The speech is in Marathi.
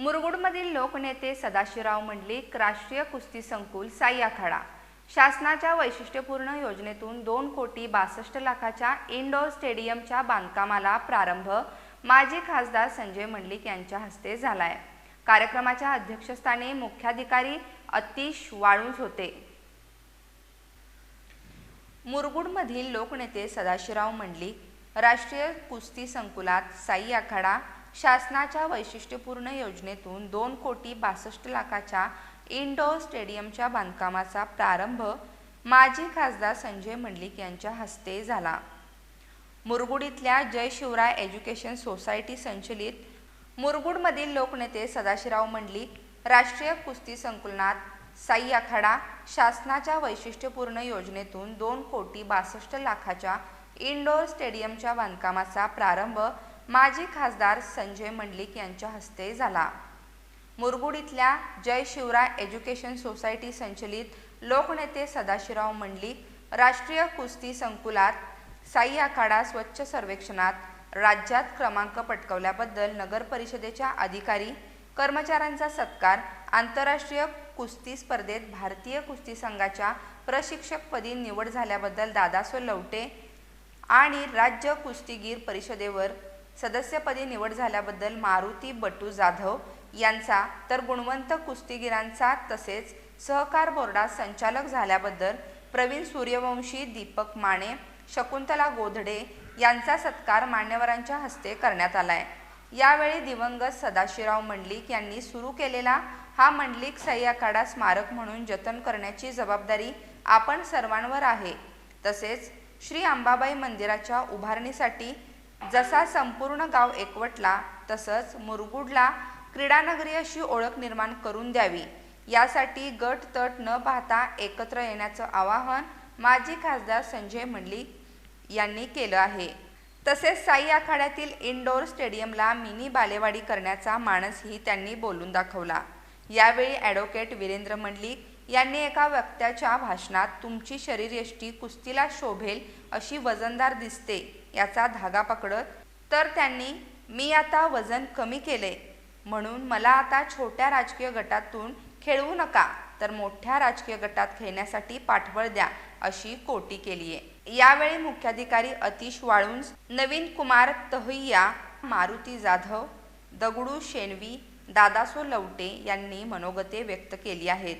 मुरगुडमधील लोकनेते सदाशिवराव मंडलिक राष्ट्रीय कुस्ती संकुल साई आखाडा शासनाच्या वैशिष्ट्यपूर्ण योजनेतून दोन कोटी बासष्ट लाखाच्या इनडोअर स्टेडियमच्या बांधकामाला प्रारंभ माजी खासदार संजय मंडलिक यांच्या हस्ते झालाय. कार्यक्रमाच्या अध्यक्षस्थानी मुख्याधिकारी अतिश वाळूंज होते. मुरगुडमधील लोकनेते सदाशिवराव मंडलिक राष्ट्रीय कुस्ती संकुलात साई आखाडा शासनाच्या वैशिष्ट्यपूर्ण योजनेतून दोन कोटी बासष्ट लाखाच्या इनडोअर स्टेडियमच्या बांधकामाचा प्रारंभ माजी खासदार संजय मंडलिक यांच्या हस्ते झाला. मुरगुड इथल्या जय शिवराय एज्युकेशन सोसायटी संचलित मुरगुडमधील लोकनेते सदाशिवराव मंडलिक राष्ट्रीय कुस्ती संकुलनात साई आखाडा शासनाच्या वैशिष्ट्यपूर्ण योजनेतून दोन कोटी बासष्ट लाखाच्या इनडोअर स्टेडियमच्या बांधकामाचा प्रारंभ माजी खासदार संजय मंडलिक यांच्या हस्ते झाला. मुरगुड इथल्या जय शिवराय एज्युकेशन सोसायटी संचलित लोकनेते सदाशिवराव मंडलिक राष्ट्रीय कुस्ती संकुलात साई आखाडा स्वच्छ सर्वेक्षणात राज्यात क्रमांक पटकवल्याबद्दल नगर परिषदेच्या अधिकारी कर्मचाऱ्यांचा सत्कार आंतरराष्ट्रीय कुस्ती स्पर्धेत भारतीय कुस्ती संघाच्या प्रशिक्षकपदी निवड झाल्याबद्दल दादासो लवटे आणि राज्य कुस्तीगीर परिषदेवर सदस्यपदी निवड झाल्याबद्दल मारुती बटू जाधव यांचा तर गुणवंत कुस्तीगीरांचा तसेच सहकार बोर्डात संचालक झाल्याबद्दल प्रवीण सूर्यवंशी दीपक माने शकुंतला गोधडे यांचा सत्कार मान्यवरांच्या हस्ते करण्यात आलाय. यावेळी दिवंगत सदाशिवराव मंडलिक यांनी सुरू केलेला हा मंडलिक सई आखाडा स्मारक म्हणून जतन करण्याची जबाबदारी आपण सर्वांवर आहे. तसेच श्री अंबाबाई मंदिराच्या उभारणीसाठी जसा संपूर्ण गाव एकवटला तसंच मुरगुडला क्रीडानगरी अशी ओळख निर्माण करून द्यावी. यासाठी गट तट न पाहता एकत्र येण्याचं आवाहन माजी खासदार संजय मंडलिक यांनी केलं आहे. तसेच साई आखाड्यातील इनडोअर स्टेडियमला मिनी बालेवाडी करण्याचा मानसही त्यांनी बोलून दाखवला. यावेळी ॲडव्होकेट वीरेंद्र मंडलिक यांनी एका वक्त्याच्या भाषणात तुमची शरीरयष्टी कुस्तीला शोभेल अशी वजनदार दिसते याचा धागा पकडत तर त्यांनी मी आता वजन कमी केले म्हणून मला आता छोट्या राजकीय गटातून खेळवू नका तर मोठ्या राजकीय गटात खेळण्यासाठी पाठबळ द्या अशी कोटी केली आहे. यावेळी मुख्याधिकारी अतिश वाळुंज नवीन कुमार तहैया मारुती जाधव दगडू शेणवी दादासो लवटे यांनी मनोगते व्यक्त केली आहेत.